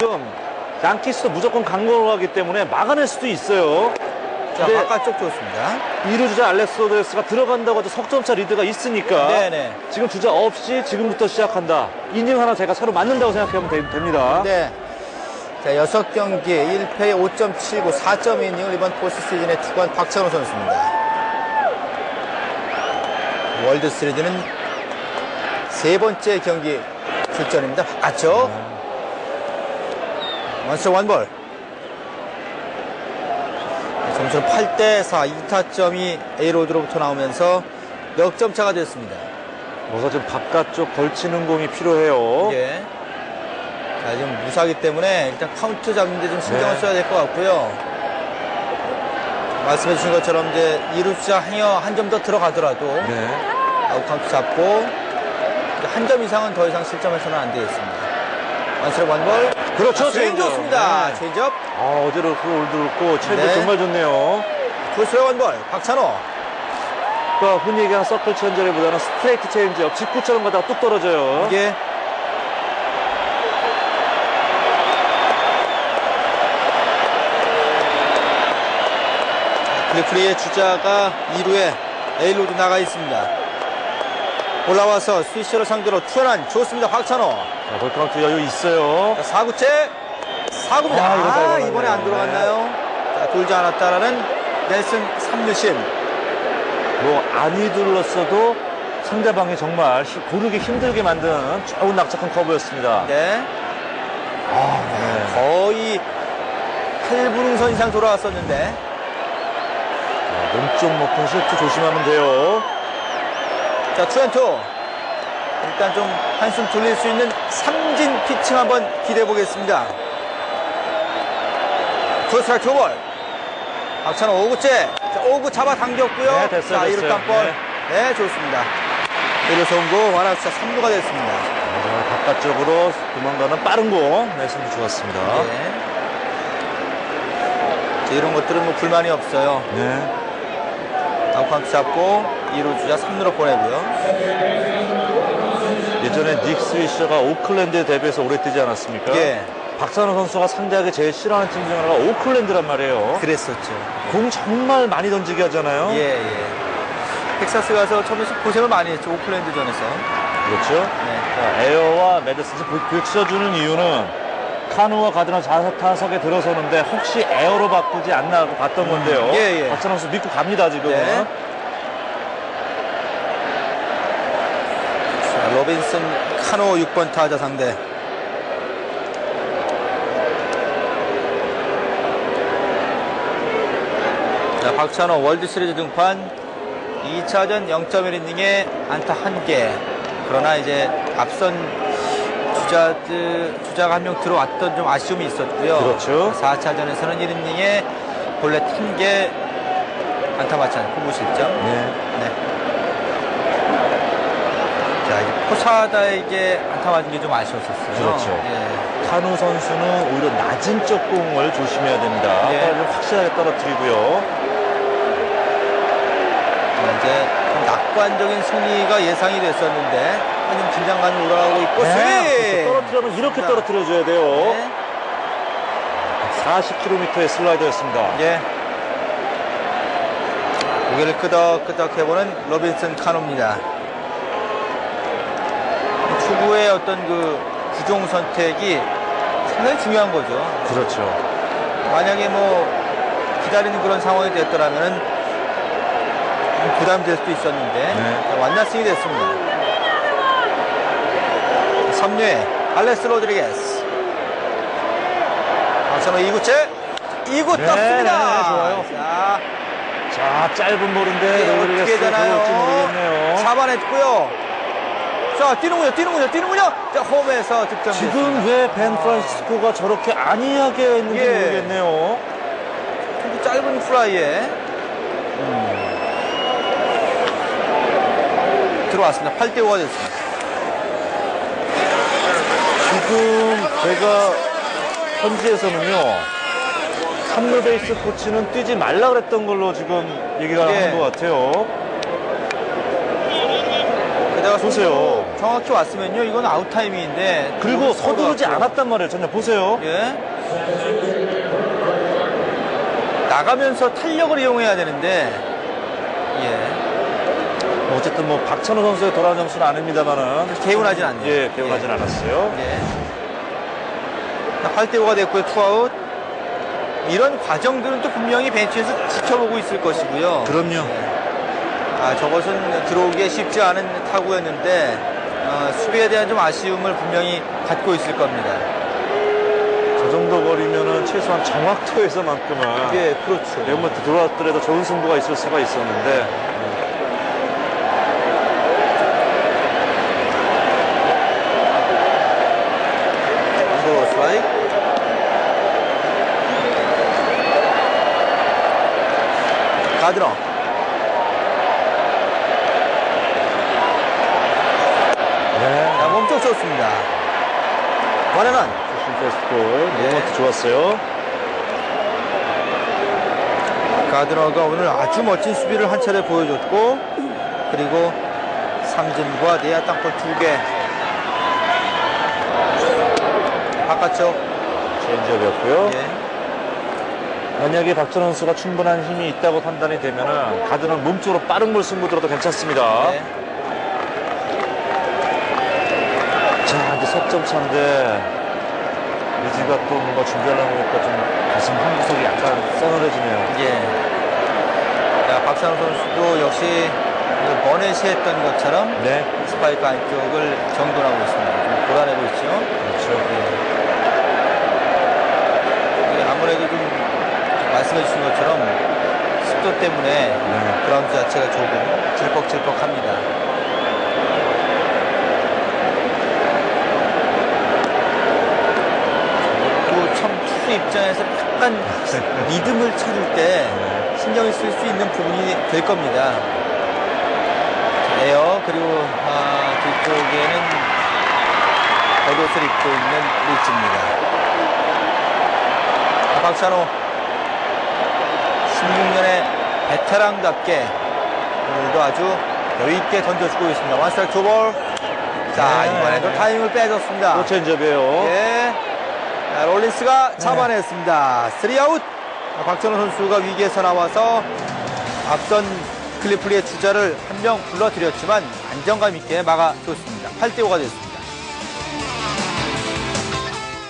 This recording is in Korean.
지금 양키스도 무조건 강공을 하기 때문에 막아낼 수도 있어요. 자, 근데 바깥쪽 좋습니다. 2루 주자 알렉스 로데스가 들어간다고 해도 석점차 리드가 있으니까 네네. 지금 주자 없이 지금부터 시작한다. 이닝 하나 제가 서로 맞는다고 생각하면 되- 됩니다. 네. 자, 6경기 1패에 5.79, 4.2이닝을 이번 포스트 시즌에 투구한 박찬호 선수입니다. 월드 시리즈는 세 번째 경기 출전입니다. 바깥쪽. 원스 원볼. 점수는 8대4, 2타점이 A로드로부터 나오면서 넉점 차가 됐습니다. 뭐가 좀 바깥쪽 걸치는 공이 필요해요. 예. 자, 지금 무사기 때문에 일단 카운트 잡는데 좀 신경을 네. 써야 될 것 같고요. 말씀해 주신 것처럼 이제 이루자 한점 더 들어가더라도 네. 아웃 카운트 잡고 한 점 이상은 더 이상 실점해서는 안 되겠습니다. 완스럽 원볼. 그렇죠, 아, 스윙 체인지업. 좋습니다. 네. 체인지업. 아, 어제로 그 그렇고 체인지 네. 정말 좋네요. 투스의 원볼. 박찬호. 그러니까 흔히 얘기하는 서클 체인지보다는 스트레이트 체인지업 직구처럼 가다가 뚝 떨어져요. 이게 클리프리의 주자가 2루에 A로도 나가 있습니다. 올라와서 스위셔를 상대로 투런한 좋습니다. 박찬호. 자, 볼카운트 여유 있어요. 자, 4구째 4구입니다. 아, 아, 잘 이번에. 안 들어갔나요? 자, 돌지 않았다라는 넬슨 3루심. 뭐 안이 둘렀어도 상대방이 정말 히- 고르기 힘들게 만든 좋은 낙작한 커브였습니다. 네. 아, 네. 거의 8분응선 이상 돌아왔었는데 자, 몸쪽 높은 실투 조심하면 돼요. 자, 투앤투. 일단 좀 한숨 돌릴 수 있는 삼진 피칭 한번 기대해 보겠습니다. 투스트라이크 투볼. 박찬호 5구째. 자, 5구 잡아 당겼고요. 네, 됐어요, 자, 1루 됐어요. 땅볼. 네. 좋습니다. 1루 송구, 완아웃자 3루가 됐습니다. 자, 바깥쪽으로 도망가는 빠른 공. 네, 승부 좋았습니다. 네. 자, 이런 것들은 뭐 불만이 없어요. 네. 아웃카운트 잡고 2루 주자 3루로 보내고요. 예전에 닉 스위셔가 오클랜드에 데뷔해서 오래 뛰지 않았습니까? 예. 박찬호 선수가 상대하기 제일 싫어하는 팀 중에 하나가 오클랜드란 말이에요. 그랬었죠. 공 정말 많이 던지게 하잖아요. 예, 예. 텍사스 가서 처음에 고생을 많이 했죠. 오클랜드전에서. 그렇죠. 네. 자, 에어와 메드슨이 붙여주는 이유는 카누와 가드나 좌타석에 들어서는데 혹시 에어로 바꾸지 않나 하고 봤던 건데요. 예, 예. 박찬호 선수 믿고 갑니다, 지금. 네. 로빈슨 카노 6번 타자 상대. 자, 박찬호 월드시리즈 등판 2차전 0.1이닝에 안타 1개. 그러나 이제 앞선 주자들, 주자가 한 명 들어왔던 좀 아쉬움이 있었고요. 그렇죠. 4차전에서는 1이닝에 본래 1개 안타 맞지 않고 무실점. 네. 네. 포사다에게 안타 맞은 게 좀 아쉬웠었어요. 그렇죠. 예. 카누 선수는 오히려 낮은 쪽 공을 조심해야 됩니다. 예. 좀 확실하게 떨어뜨리고요. 이제 좀 낙관적인 승리가 예상이 됐었는데 좀 긴장감이 올라가고 있고 네. 스윙! 떨어뜨리면 이렇게 자. 떨어뜨려줘야 돼요. 네. 40km의 슬라이더였습니다. 예. 고개를 끄덕끄덕 해보는 로빈슨 카노입니다. 초구의 어떤 그 구종 선택이 상당히 중요한 거죠. 그렇죠. 만약에 뭐 기다리는 그런 상황이 됐더라면은 좀 부담될 수도 있었는데 네. 완나승이 됐습니다. 3루에 알레스 로드리게스 박찬호 2구째 2구 네, 떴습니다. 네, 좋아요. 자, 자, 짧은 볼인데 어떻게 로드리게스 되나요? 들어올지 모르겠네요. 잡아냈고요. 자, 뛰는군요, 뛰는군요, 뛰는군요. 자, 홈에서 득점. 지금 왜 벤 프란시스코가 저렇게 안이하게 했는지 예. 모르겠네요. 그 짧은 플라이에 들어왔습니다. 8대 5가 됐습니다. 지금 제가 현지에서는요. 3루 베이스 코치는 뛰지 말라 그랬던 걸로 지금 얘기가 예. 하는 것 같아요. 게다가 보세요. 정확히 왔으면요. 이건 아웃 타이밍인데. 그리고 서두르지 않았 않았단 말이에요. 전혀 보세요. 예. 나가면서 탄력을 이용해야 되는데, 예. 어쨌든 뭐 박찬호 선수의 돌아온 점수는 아닙니다만은 개운하진 않네요. 예, 개운하진 않았어요. 예. 8대5가 됐고요, 투아웃. 이런 과정들은 또 분명히 벤치에서 지켜보고 있을 것이고요. 그럼요. 아, 저것은 들어오기에 쉽지 않은 타구였는데, 어, 수비에 대한 좀 아쉬움을 분명히 갖고 있을 겁니다. 저 정도 거리면은 최소한 정확도에서만큼은 예, 그렇죠. 네, 뭐 들어왔더라도 좋은 승부가 있을 수가 있었는데 원볼 스트라이크. 가드너. 띄웠습니다. 권해란. 패스트 모먼트 좋았어요. 가드너가 오늘 아주 멋진 수비를 한 차례 보여줬고 그리고 삼진과 내야 땅볼 두 개. 바깥쪽. 체인지업이었고요. 예. 만약에 박준원 선수가 충분한 힘이 있다고 판단이 되면 가드는 몸쪽으로 빠른 볼 승부 들어도 괜찮습니다. 네. 7점 차인데 유지가 또 뭔가 준비하려고 하니까 좀 가슴 한 구석이 약간 써늘해지네요. 예. 자, 박상우 선수도 역시 그 버넷이 했던 것처럼 네. 스파이크 안쪽을 정돈하고 있습니다. 좀 골라내고 있죠. 그렇죠. 예. 예. 아무래도 좀 말씀해 주신 것처럼 습도 때문에 네. 그라운드 자체가 조금 질퍽질퍽합니다. 입장에서 약간 리듬을 찾을 때 신경을 쓸 수 있는 부분이 될 겁니다. 에어 그리고 아, 뒤쪽에는 겉옷을 입고 있는 리치입니다. 자, 박찬호 16년의 베테랑답게 오늘도 아주 여유있게 던져주고 있습니다. 원스트라이크 투볼. 자, 네. 이번에도 타이밍을 빼줬습니다. 또 체인지업이에요. 예. 자, 롤린스가 잡아냈습니다. 3아웃. 박찬호 선수가 위기에서 나와서 앞선 클리플리의 주자를 한 명 불러들였지만 안정감 있게 막아줬습니다. 8대5가 됐습니다.